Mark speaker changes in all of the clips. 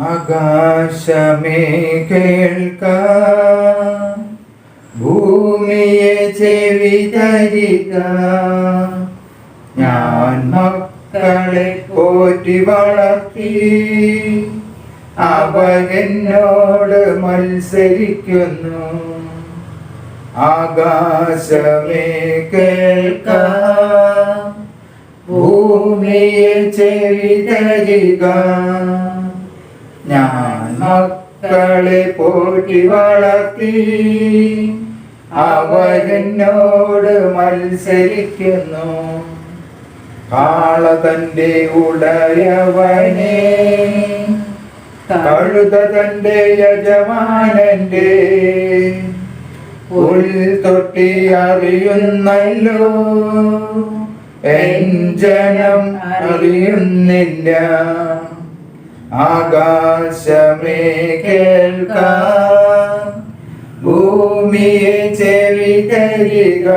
Speaker 1: ആകാശമേ കേൾക്ക. ഭൂമിയെ ചെവി തരിക. ഞാൻ മക്കളെ പോറ്റി വളർത്തി. അവരെന്നോട് മത്സരിക്കുന്നു. ആകാശമേ കേൾക്ക. ഭൂമിയെ ചെവി തരിക. ഞാൻ മക്കളെ പോറ്റി വളർത്തി. അവരെന്നോട് മത്സരിക്കുന്നു. കാള തന്റെ ഉടയവനെ. കഴുത തന്റെ യജമാനന്റെ ഉൾ തൊട്ടി അറിയുന്നല്ലോ. എൻ ജനം അറിയുന്നില്ല. ആകാശമേ കേൾക്ക. ഭൂമിയെ ചെവി കരിക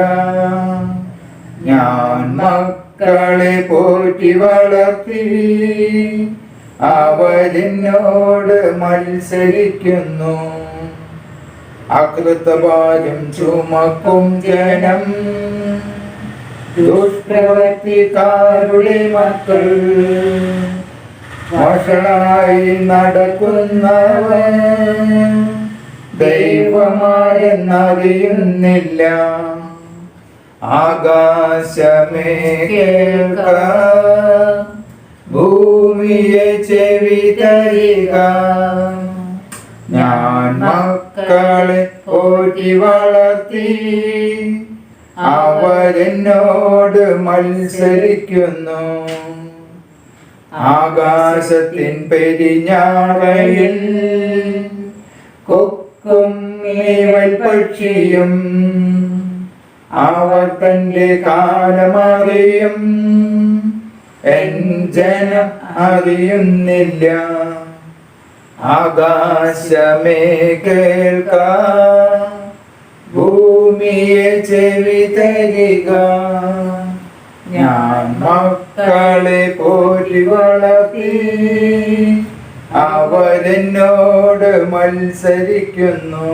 Speaker 1: ഞാൻ മക്കളെ പോറ്റി വളർത്തി. അവരെന്നോട് മത്സരിക്കുന്നു. അകൃതഭാരം ചുമക്കും ജനം. ദുഷ്പ്രവർത്തിക്കാരുടെ മക്കൾ. വഷളായി നടക്കുന്നവൻ ദൈവമായെന്നറിയുന്നില്ല ആകാശമേ കേൾക്ക ഭൂമിയെ ചെവി തരിക. ഞാൻ മക്കളെ പോറ്റി വളർത്തി അവരെന്നോട് മത്സരിക്കുന്നു. ആകാശത്തിൻ പെരിഞ്ഞാറയിൽ കൊക്കും പക്ഷിയും അവർ തന്റെ കാലമറിയും എൻ ജനം അറിയുന്നില്ല. ആകാശമേ കേൾക്ക. ഭൂമിയെ ചെവി തരിക. ഞാൻ മക്കളെ പോറ്റി വളർത്തി അവരെന്നോട് മത്സരിക്കുന്നു.